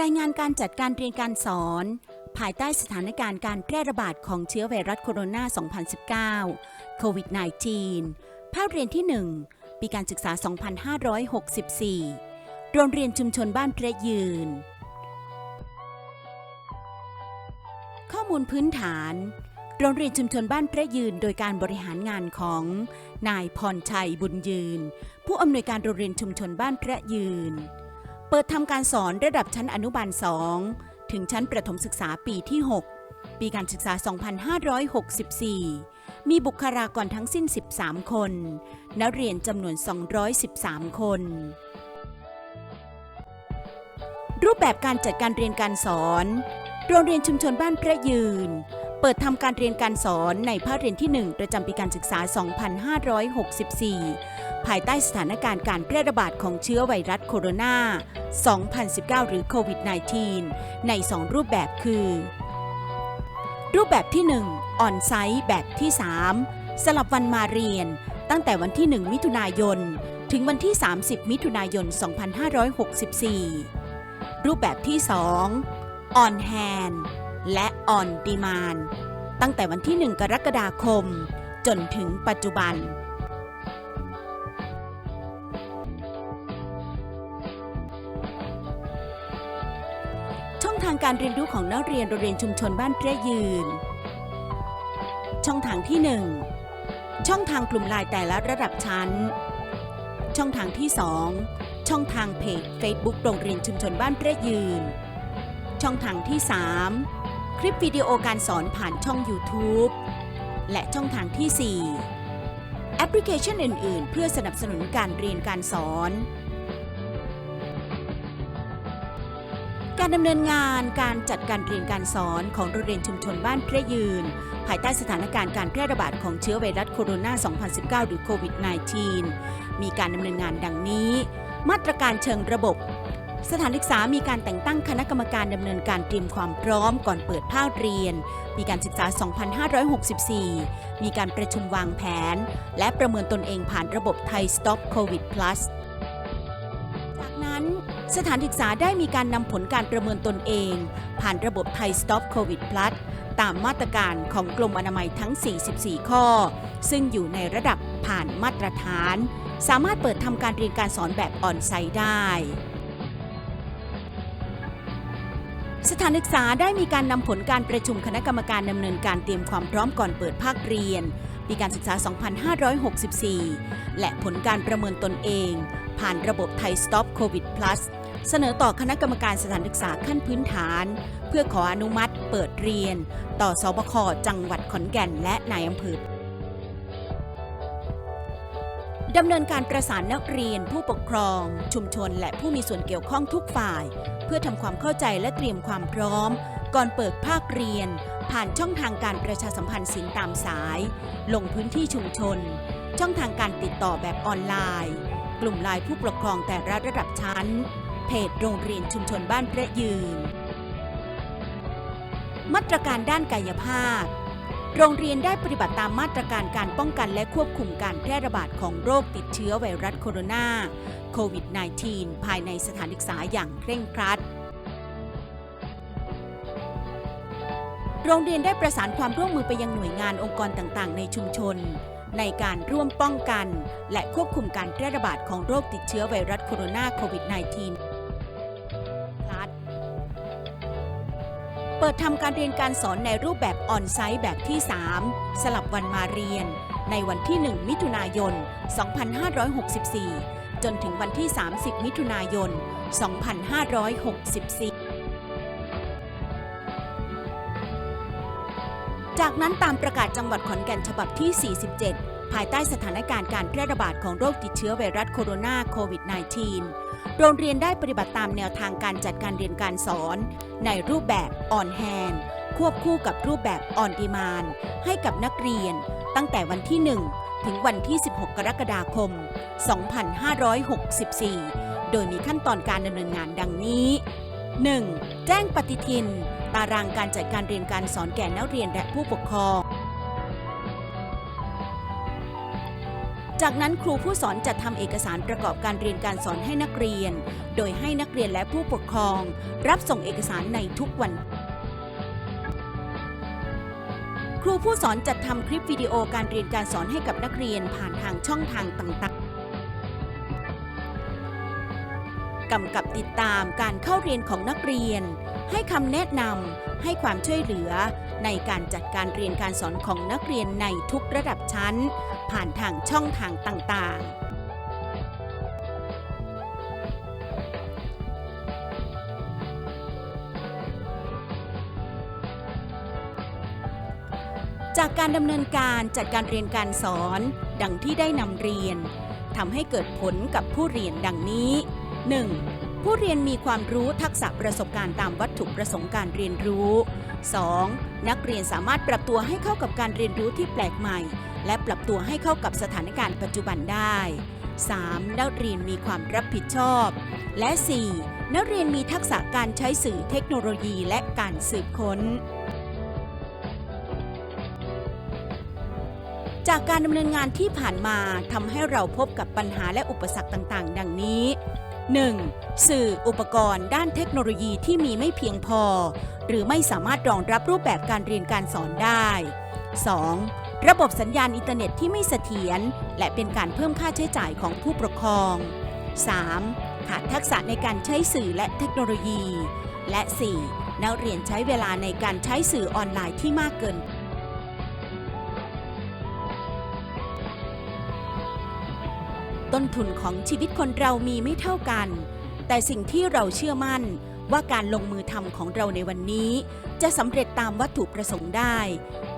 รายงานการจัดการเรียนการสอน ภายใต้สถานการณ์การแพร่ระบาดของเชื้อไวรัสโคโรนา 2019 โควิด -19 ภาคเรียนที่ 1 ปีการศึกษา 2564 โรงเรียนชุมชนบ้านพระยืน ข้อมูลพื้นฐาน โรงเรียนชุมชนบ้านพระยืน โดยการบริหารงานของ นายพรชัยบุญยืน ผู้อำนวยการโรงเรียนชุมชนบ้านพระยืน ปิดทำการสอนระดับชั้นอนุบาล 2 ถึงชั้นประถมศึกษาปีที่ 6 ปีการศึกษา 2564 มีบุคลากรทั้งสิ้น 13 คน นักเรียนจำนวน 213 คน รูปแบบการจัดการเรียนการสอน โรงเรียนชุมชนบ้านพระยืน เปิดทำการเรียนการสอนในภาคเรียนที่ 1 ประจำปีการศึกษา 2564 ภายใต้สถานการณ์การแพร่ระบาดของเชื้อไวรัสโคโรนา 2019 หรือโควิด -19 ใน 2 รูปแบบคือ รูปแบบที่ 1 ออนไซต์แบบที่ 3 สลับวันมาเรียน ตั้งแต่วันที่ 1 มิถุนายน ถึงวันที่ 30 มิถุนายน 2564 รูปแบบที่2 on hand และ on demand ตั้งแต่วันที่ 1 กรกฎาคม จนถึงปัจจุบัน ช่องทางการเรียนรู้ของนักเรียนโรงเรียนชุมชนบ้านเพระยืน ช่องทางที่ 1 ช่องทางกลุ่มไลน์แต่ละระดับชั้น ช่องทางที่ 2 ช่องทางเพจ Facebook โรงเรียนชุมชนบ้านเพระยืน ช่องทางที่ 3 คลิปวิดีโอการสอนผ่านช่อง YouTube และช่องทางที่ 4 แอปพลิเคชันอื่น ๆ เพื่อสนับสนุนการเรียนการสอน การดำเนินงานการจัดการเรียนการสอนของโรงเรียนชุมชนบ้านพระยืน ภายใต้สถานการณ์การแพร่ระบาดของเชื้อไวรัสโคโรนา 2019 หรือโควิด -19 มีการดำเนินงานดังนี้ มาตรการเชิงระบบ สถานศึกษามีการแต่งตั้งคณะกรรมการดำเนินการเตรียมความพร้อมก่อนเปิดภาคเรียนปีการศึกษา 2564 มีการประชุมวางแผน และประเมินตนเองผ่านระบบไทย Stop COVID Plus สถานศึกษาได้มีการนำผลการประเมินตนเอง ผ่านระบบไทย Stop COVID Plus ตามมาตรการของกรมอนามัยทั้ง 44 ข้อ ซึ่งอยู่ในระดับผ่านมาตรฐาน สามารถเปิดทำการเรียนการสอนแบบออนไซต์ได้สถานศึกษาได้มีการนำผลการประชุมคณะกรรมการดำเนินการเตรียมความพร้อมก่อนเปิดภาคเรียน ปีการศึกษา 2564 และผลการประเมินตนเอง ผ่านระบบไทย Stop COVID Plus เสนอต่อคณะกรรมการสถานศึกษาขั้นพื้นฐาน เพื่อขออนุมัติเปิดเรียน ต่อสบคจังหวัดขอนแก่นและนายอำเภอดำเนินการประสานนักเรียนผู้ปกครอง ชุมชนและผู้มีส่วนเกี่ยวข้องทุกฝ่าย เพื่อทำความเข้าใจและเตรียมความพร้อม ก่อนเปิดภาคเรียน ผ่านช่องทางการประชาสัมพันธ์สินตามสาย ลงพื้นที่ชุมชน ช่องทางการติดต่อแบบออนไลน์ กลุ่มไลน์ผู้ปกครองแต่ละระดับชั้น เพจโรงเรียนชุมชนบ้านพระยืน มาตรการด้านกายภาพ โรงเรียนได้ปฏิบัติตามมาตรการการป้องกันและควบคุมการแพร่ระบาดของโรคติดเชื้อไวรัสโคโรนาโควิด -19 ภายในสถานศึกษาอย่างเคร่งครัดโรงเรียนได้ประสานความร่วมมือไปยังหน่วยงานองค์กรต่างๆ ในชุมชน ในการร่วมป้องกัน และควบคุมการแพร่ระบาดของโรคติดเชื้อไวรัสโคโรนาโควิด -19 ปิดทำการเรียนการสอนในรูปแบบออนไซต์แบบที่ 3 สลับวันมาเรียน ในวันที่ 1 มิถุนายน 2564 จนถึงวันที่ 30 มิถุนายน 2564 จากนั้นตามประกาศจังหวัดขอนแก่นฉบับที่ 47 ภายใต้สถานการณ์การแพร่ระบาดของโรคติดเชื้อไวรัสโคโรนาโควิด -19 โรงเรียนได้ปฏิบัติตามแนวทางการจัดการเรียนการสอน ในรูปแบบ on hand ควบคู่กับรูปแบบ on demand ให้กับนักเรียน ตั้งแต่วันที่ 1 ถึงวันที่ 16 กรกฎาคม 2564 โดยมีขั้นตอนการดำเนินงานดังนี้ 1. แจ้งปฏิทิน ตารางการจัดการเรียนการสอนแก่นักเรียนและผู้ปกครอง จากนั้นครูผู้สอนจะทำเอกสารประกอบการเรียนการสอนให้นักเรียน โดยให้นักเรียนและผู้ปกครอง รับส่งเอกสารในทุกวัน ครูผู้สอนจัดทำคลิปวิดีโอการเรียนการสอนให้กับนักเรียนผ่านทางช่องทางต่างๆ กำกับติดตามการเข้าเรียนของนักเรียน ให้คำแนะนำให้ความช่วยเหลือในการจัดการเรียนการสอนของนักเรียนในทุกระดับชั้น ผ่านทางช่องทางต่างๆจากการดำเนินการจัดการเรียนการสอน ดังที่ได้นำเรียนทำให้เกิดผลกับผู้เรียนดังนี้ 1. ผู้เรียนมีความรู้ทักษะประสบการณ์ตามวัตถุประสงค์การเรียนรู้ 2. นักเรียนสามารถปรับตัวให้เข้ากับการเรียนรู้ที่แปลกใหม่ และปรับตัวให้เข้ากับสถานการณ์ปัจจุบันได้ 3. นักเรียนมีความรับผิดชอบ และ 4. นักเรียนมีทักษะการใช้สื่อเทคโนโลยีและการสืบค้น จากการดำเนินงานที่ผ่านมาทำให้เราพบกับปัญหาและอุปสรรคต่างๆ ดังนี้ 1. สื่ออุปกรณ์ด้านเทคโนโลยีที่มีไม่เพียงพอ หรือไม่สามารถรองรับรูปแบบการเรียนการสอนได้ 2. ระบบสัญญาณอินเทอร์เน็ตที่ไม่เสถียร และเป็นการเพิ่มค่าใช้จ่ายของผู้ปกครอง 3. ขาดทักษะในการใช้สื่อและเทคโนโลยี และ 4. นักเรียนใช้เวลาในการใช้สื่อออนไลน์ที่มากเกินต้นทุนของชีวิตคนเรามีไม่เท่ากัน แต่สิ่งที่เราเชื่อมั่นว่าการลงมือทำของเราในวันนี้ จะสำเร็จตามวัตถุประสงค์ได้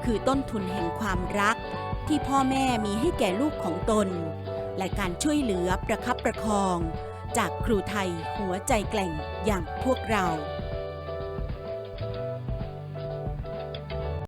คือต้นทุนแห่งความรัก ที่พ่อแม่มีให้แก่ลูกของตน และการช่วยเหลือประคับประคอง จากครูไทยหัวใจแกล่งอย่างพวกเรา